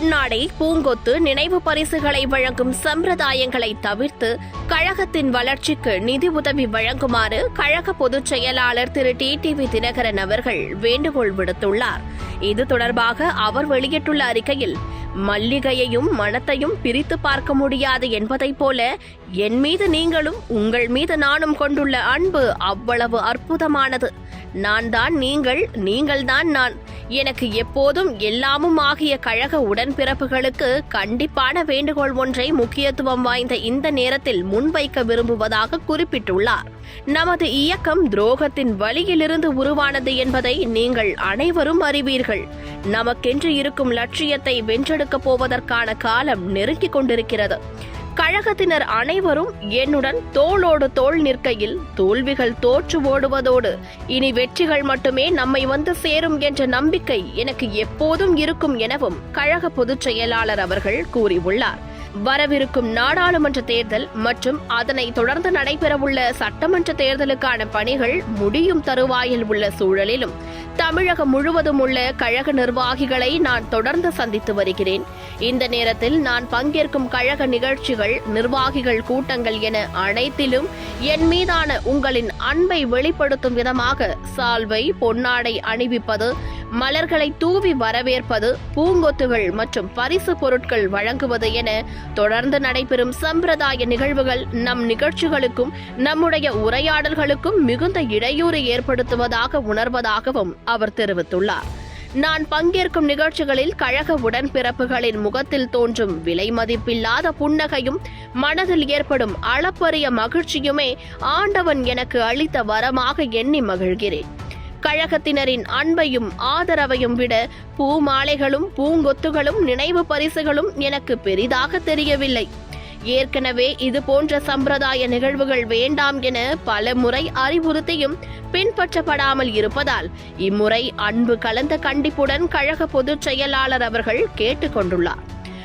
பொன்னாடை பூங்கொத்து நினைவு பரிசுகளை வழங்கும் சம்பிரதாயங்களை தவிர்த்து கழகத்தின் வளர்ச்சிக்கு நிதி உதவி வழங்குமாறு கழக பொதுச் செயலாளர் திரு. டி. டிவி தினகரன் அவர்கள் வேண்டுகோள் விடுத்துள்ளார். இது தொடர்பாக அவர் வெளியிட்டுள்ள அறிக்கையில் மல்லிகையையும் மனத்தையும் பிரித்து பார்க்க முடியாது என்பதைப் போல என் மீது நீங்களும் உங்கள் மீது நானும் கொண்டுள்ள அன்பு அவ்வளவு அற்புதமானது. நான் தான் நீங்கள் நீங்கள் தான் நான். எனக்கு எப்போதும் எல்லாமும் ஆகிய கழக உடன்பிறப்புகளுக்கு கண்டிப்பான வேண்டுகோள் ஒன்றை முக்கியத்துவம் வாய்ந்த இந்த நேரத்தில் முன்வைக்க விரும்புவதாக குறிப்பிட்டுள்ளார். நமது இயக்கம் துரோகத்தின் வழியிலிருந்து உருவானது என்பதை நீங்கள் அனைவரும் அறிவீர்கள். நமக்கென்று இருக்கும் லட்சியத்தை வென்றெடுக்கப் போவதற்கான காலம் நெருங்கிக் கொண்டிருக்கிறது. கழகத்தினர் அனைவரும் என்னுடன் தோளோடு தோள் நிற்கையில் தோல்விகள் தோற்று ஓடுவதோடு இனி வெற்றிகள் மட்டுமே நம்மை வந்து சேரும் என்ற நம்பிக்கை எனக்கு எப்போதும் இருக்கும் எனவும் கழக பொதுச் செயலாளர் அவர்கள் கூறியுள்ளார். வரவிருக்கும் நாடாளுமன்ற தேர்தல் மற்றும் அதனை தொடர்ந்து நடைபெறவுள்ள சட்டமன்ற தேர்தலுக்கான பணிகள் முடியும் தருவாயில் உள்ள சூழலிலும் தமிழகம் முழுவதும் உள்ள கழக நிர்வாகிகளை நான் தொடர்ந்து சந்தித்து வருகிறேன். இந்த நேரத்தில் நான் பங்கேற்கும் கழக நிகழ்ச்சிகள் நிர்வாகிகள் கூட்டங்கள் என அனைத்திலும் என் மீதான உங்களின் அன்பை வெளிப்படுத்தும் விதமாக சால்வை பொன்னாடை அணிவிப்பது மலர்களை தூவி வரவேற்பது பூங்கொத்துகள் மற்றும் பரிசு பொருட்கள் வழங்குவது என தொடர்ந்து நடைபெறும் சம்பிரதாய நிகழ்வுகள் நம் நிகழ்ச்சிகளுக்கும் நம்முடைய உரையாடல்களுக்கும் மிகுந்த இடையூறு ஏற்படுத்துவதாக உணர்வதாகவும் அவர் தெரிவித்துள்ளார். நான் பங்கேற்கும் நிகழ்ச்சிகளில் கழக உடன்பிறப்புகளின் முகத்தில் தோன்றும் விலை மதிப்பில்லாத புன்னகையும் மனதில் ஏற்படும் அளப்பரிய மகிழ்ச்சியுமே ஆண்டவன் எனக்கு அளித்த வரமாக எண்ணி மகிழ்கிறேன். கழகத்தினரின் அன்பையும் ஆதரவையும் விட பூ மாலைகளும் பூங்கொத்துகளும் நினைவு பரிசுகளும் எனக்கு பெரிதாக தெரியவில்லை. ஏற்கனவே இது போன்ற சம்பிரதாய நிகழ்வுகள் வேண்டாம் என பல முறை அறிவுறுத்தியும் பின்பற்றப்படாமல் இருப்பதால் இம்முறை அன்பு கலந்த கண்டிப்புடன் கழக பொதுச் செயலாளர் அவர்கள் கேட்டுக்கொண்டுள்ளார்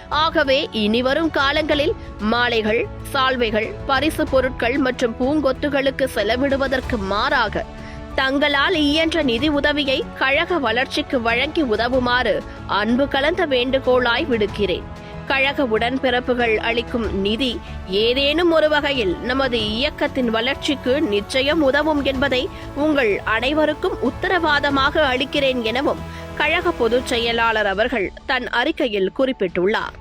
ஆகவே இனிவரும் காலங்களில் மாலைகள் சால்வைகள் பரிசு பொருட்கள் மற்றும் பூங்கொத்துகளுக்கு செலவிடுவதற்கு மாறாக தங்களால் இயன்ற நிதி உதவியை கழக வளர்ச்சிக்கு வழங்கி உதவுமாறு அன்பு கலந்த வேண்டுகோளாய் விடுக்கிறேன். கழக உடன்பிறப்புகள் அளிக்கும் நிதி ஏதேனும் ஒரு வகையில் நமது இயக்கத்தின் வளர்ச்சிக்கு நிச்சயம் உதவும் என்பதை உங்கள் அனைவருக்கும் உத்தரவாதமாக அளிக்கிறேன் எனவும் கழக பொதுச் செயலாளர் அவர்கள் தன் அறிக்கையில் குறிப்பிட்டுள்ளார்.